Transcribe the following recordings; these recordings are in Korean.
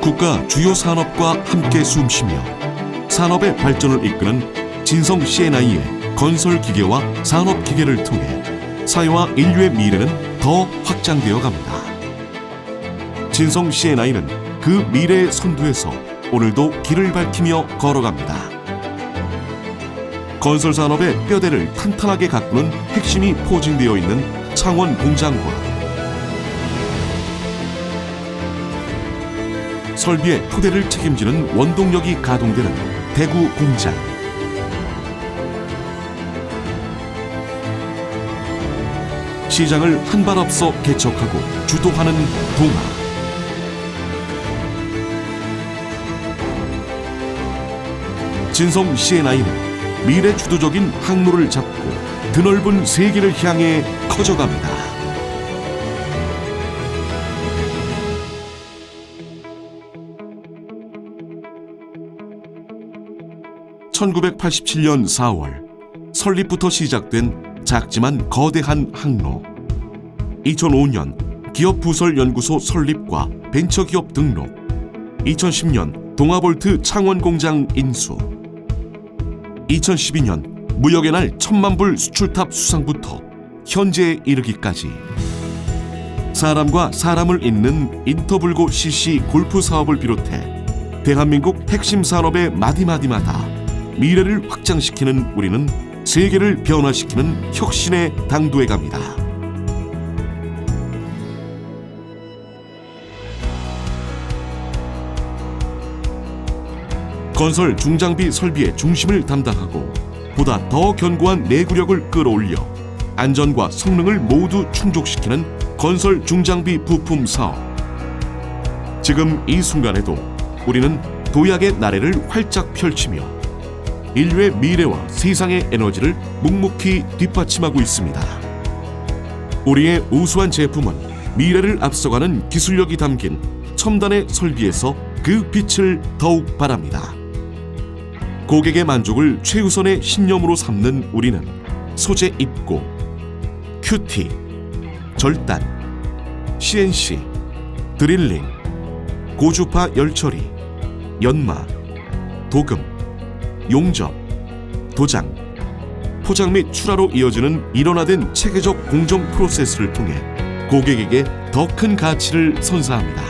국가 주요 산업과 함께 숨쉬며 산업의 발전을 이끄는 진성 CNI의 건설 기계와 산업 기계를 통해 사회와 인류의 미래는 더 확장되어 갑니다. 진성 CNI는 그 미래의 선두에서 오늘도 길을 밝히며 걸어갑니다. 건설 산업의 뼈대를 탄탄하게 가꾸는 핵심이 포진되어 있는 창원 공장과 설비의 토대를 책임지는 원동력이 가동되는 대구 공장. 시장을 한 발 앞서 개척하고 주도하는 동아. 진성 CNI는 미래 주도적인 항로를 잡고 드넓은 세계를 향해 커져갑니다. (1987년 4월) 설립부터 시작된 작지만 거대한 항로. 2005년 기업 부설 연구소 설립과 벤처기업 등록. 2010년 동아볼트 창원 공장 인수. 2012년 무역의 날 천만 불 수출탑 수상부터 현재에 이르기까지. 사람과 사람을 잇는 인터블고 CC 골프 사업을 비롯해 대한민국 핵심 산업의 마디마디마다 미래를 확장시키는 우리는 세계를 변화시키는 혁신의 당도에 갑니다. 건설 중장비 설비의 중심을 담당하고 보다 더 견고한 내구력을 끌어올려 안전과 성능을 모두 충족시키는 건설 중장비 부품 사업. 지금 이 순간에도 우리는 도약의 나래를 활짝 펼치며 인류의 미래와 세상의 에너지를 묵묵히 뒷받침하고 있습니다. 우리의 우수한 제품은 미래를 앞서가는 기술력이 담긴 첨단의 설비에서 그 빛을 더욱 발합니다. 고객의 만족을 최우선의 신념으로 삼는 우리는 소재 입고, 큐티, 절단, CNC, 드릴링, 고주파 열처리, 연마, 도금, 용접, 도장, 포장 및 출하로 이어지는 일원화된 체계적 공정 프로세스를 통해 고객에게 더 큰 가치를 선사합니다.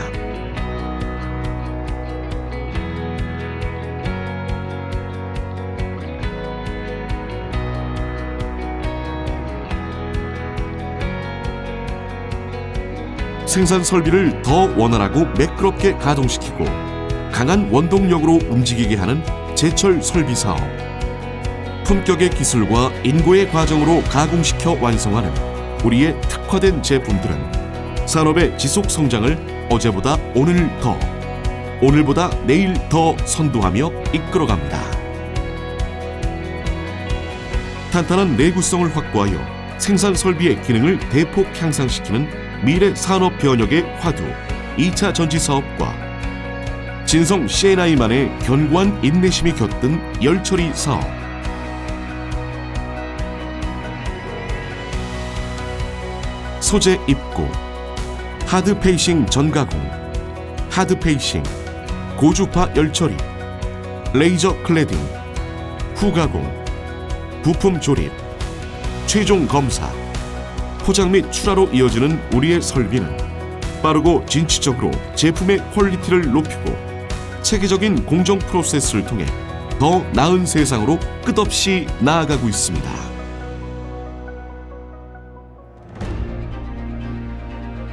생산 설비를 더 원활하고 매끄럽게 가동시키고 강한 원동력으로 움직이게 하는 제철 설비 사업. 품격의 기술과 인고의 과정으로 가공시켜 완성하는 우리의 특화된 제품들은 산업의 지속 성장을 어제보다 오늘 더, 오늘보다 내일 더 선도하며 이끌어갑니다. 탄탄한 내구성을 확보하여 생산 설비의 기능을 대폭 향상시키는 미래 산업 변혁의 화두 2차 전지 사업과 진성 CNI만의 견고한 인내심이 곁든 열처리 사업. 소재 입고 하드 페이싱 전가공 하드 페이싱 고주파 열처리 레이저 클레딩 후가공 부품 조립 최종 검사 포장 및 출하로 이어지는 우리의 설비는 빠르고 진취적으로 제품의 퀄리티를 높이고 체계적인 공정 프로세스를 통해 더 나은 세상으로 끝없이 나아가고 있습니다.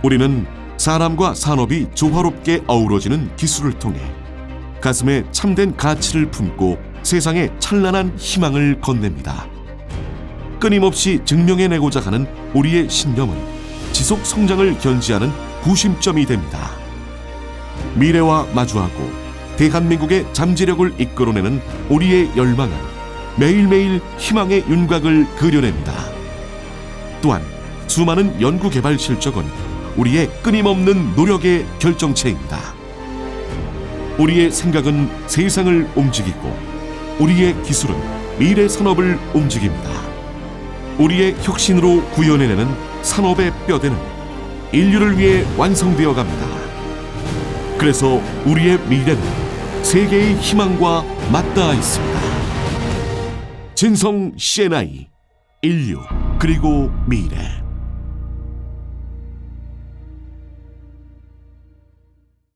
우리는 사람과 산업이 조화롭게 어우러지는 기술을 통해 가슴에 참된 가치를 품고 세상에 찬란한 희망을 건넵니다. 끊임없이 증명해내고자 하는 우리의 신념은 지속 성장을 견지하는 구심점이 됩니다. 미래와 마주하고 대한민국의 잠재력을 이끌어내는 우리의 열망은 매일매일 희망의 윤곽을 그려냅니다. 또한 수많은 연구개발 실적은 우리의 끊임없는 노력의 결정체입니다. 우리의 생각은 세상을 움직이고 우리의 기술은 미래 산업을 움직입니다. 우리의 혁신으로 구현해내는 산업의 뼈대는 인류를 위해 완성되어 갑니다. 그래서 우리의 미래는 세계의 희망과 맞닿아 있습니다. 진성 CNI 인류 그리고 미래